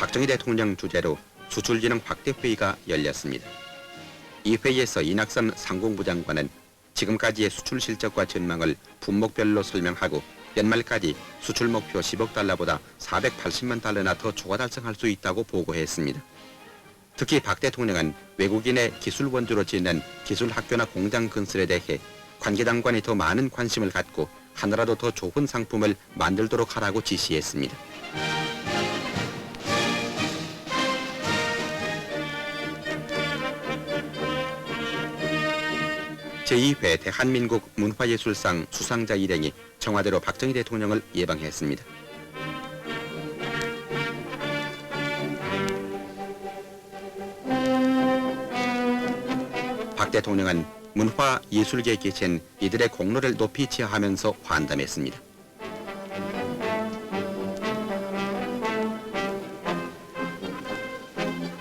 박정희 대통령 주재로 수출진흥 확대 회의가 열렸습니다. 이 회의에서 이낙선 상공부 장관은 지금까지의 수출 실적과 전망을 품목별로 설명하고 연말까지 수출 목표 10억 달러보다 480만 달러나 더 초과 달성할 수 있다고 보고했습니다. 특히 박 대통령은 외국인의 기술 원조로 짓는 기술 학교나 공장 건설에 대해 관계 당관이 더 많은 관심을 갖고 하나라도 더 좋은 상품을 만들도록 하라고 지시했습니다. 제2회 대한민국 문화예술상 수상자 일행이 청와대로 박정희 대통령을 예방했습니다. 박 대통령은 문화예술계에 계신 이들의 공로를 높이 치하하면서 환담했습니다.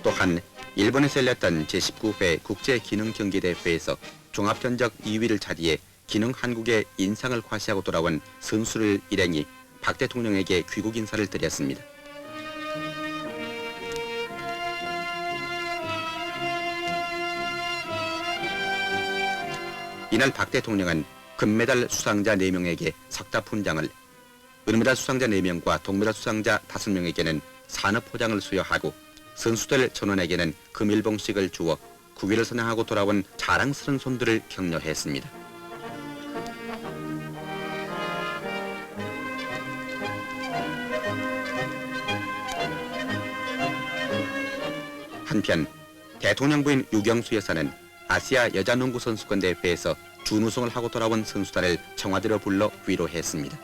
또한 일본에서 열렸던 제19회 국제기능경기대회에서 종합전적 2위를 차지해 기능 한국의 인상을 과시하고 돌아온 선수를 일행이 박 대통령에게 귀국 인사를 드렸습니다. 이날 박 대통령은 금메달 수상자 4명에게 석다 훈장을, 은메달 수상자 4명과 동메달 수상자 5명에게는 산업 포장을 수여하고 선수들 전원에게는 금일봉식을 주어 국위를 선양하고 돌아온 자랑스러운 손들을 격려했습니다. 한편 대통령 부인 유경수 여사는 아시아 여자농구 선수권 대회에서 준우승을 하고 돌아온 선수단을 청와대로 불러 위로했습니다.